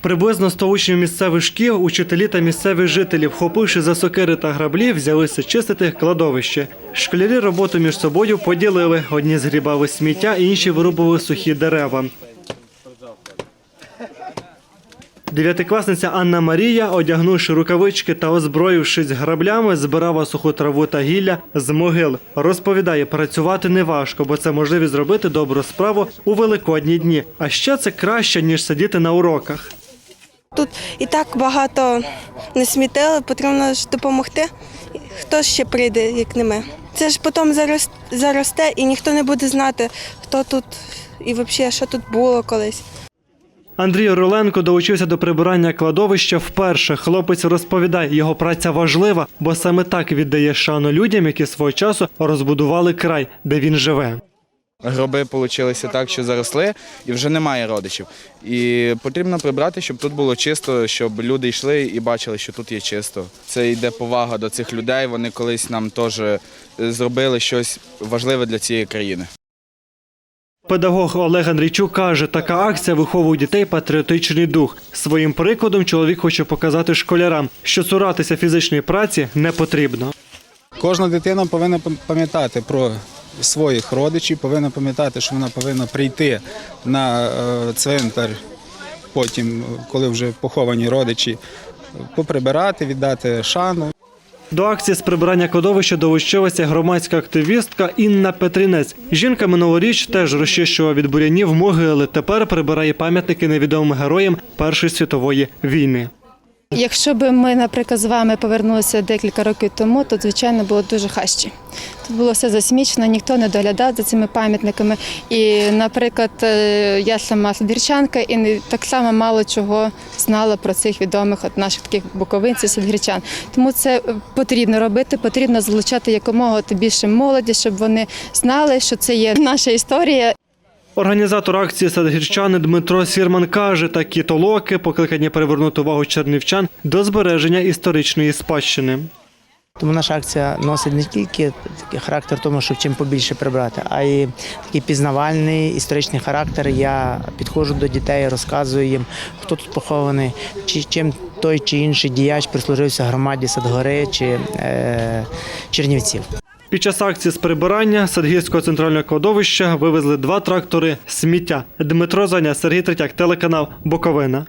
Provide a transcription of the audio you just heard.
Приблизно 100 учнів місцевих шкіл, учителі та місцеві жителі, вхопивши за сокири та граблі, взялися чистити кладовище. Школярі роботу між собою поділили. Одні згрібали сміття, інші вирубували сухі дерева. Дев'ятикласниця Анна Марія, одягнувши рукавички та озброївшись граблями, збирала суху траву та гілля з могил. Розповідає, працювати не важко, бо це можливість зробити добру справу у великодні дні. А ще це краще ніж сидіти на уроках. Тут і так багато не смітили, потрібно ж допомогти. Хто ще прийде, як не ми? Це ж потім зарос- заросте і ніхто не буде знати, хто тут і взагалі, що тут було колись. Андрій Ороленко долучився до прибирання кладовища вперше. Хлопець розповідає, його праця важлива, бо саме так віддає шану людям, які свого часу розбудували край, де він живе. Гроби получилися так, що заросли, і вже немає родичів. І потрібно прибрати, щоб тут було чисто, щоб люди йшли і бачили, що тут є чисто. Це йде повага до цих людей. Вони колись нам теж е, зробили щось важливе для цієї країни. Педагог Олег Андрійчук каже, така акція виховує дітей патріотичний дух. Своїм прикладом чоловік хоче показати школярам, що цуратися фізичної праці не потрібно. Кожна дитина повинна пам'ятати про своїх родичів, повинна пам'ятати, що вона повинна прийти на е, цвинтар, потім, коли вже поховані родичі, поприбирати, віддати шану. До акції з прибирання кладовища долучилася громадська активістка Інна Петрінець. Жінка минулоріч теж розчищувала від бурянів могили. Тепер прибирає пам'ятники невідомим героям Першої світової війни. Якщо б ми, наприклад, з вами повернулися декілька років тому, то звичайно було дуже хащі. Тут було все засмічено, ніхто не доглядав за цими пам'ятниками. І, наприклад, е, я сама садгірчанка і так само мало чого знала про цих відомих от наших таких буковинців, садгірчан. Тому це е, потрібно робити, потрібно залучати якомога більше молоді, щоб вони знали, що це є наша історія, Організатор акції садгірчани Дмитро Сірман каже, такі толоки покликані привернути увагу чернівчан до збереження історичної спадщини. Тому наша акція носить не тільки такий характер, тому що чим побільше прибрати, а й такий пізнавальний історичний характер. Я підходжу до дітей, розказую їм, хто тут похований, чи чим той чи інший діяч прислужився громаді Садгори чи е, Чернівців. Під час акції з прибирання Садгірського центрального кладовища вивезли два трактори сміття. Дмитро Заня, Сергій Третяк, телеканал Буковина.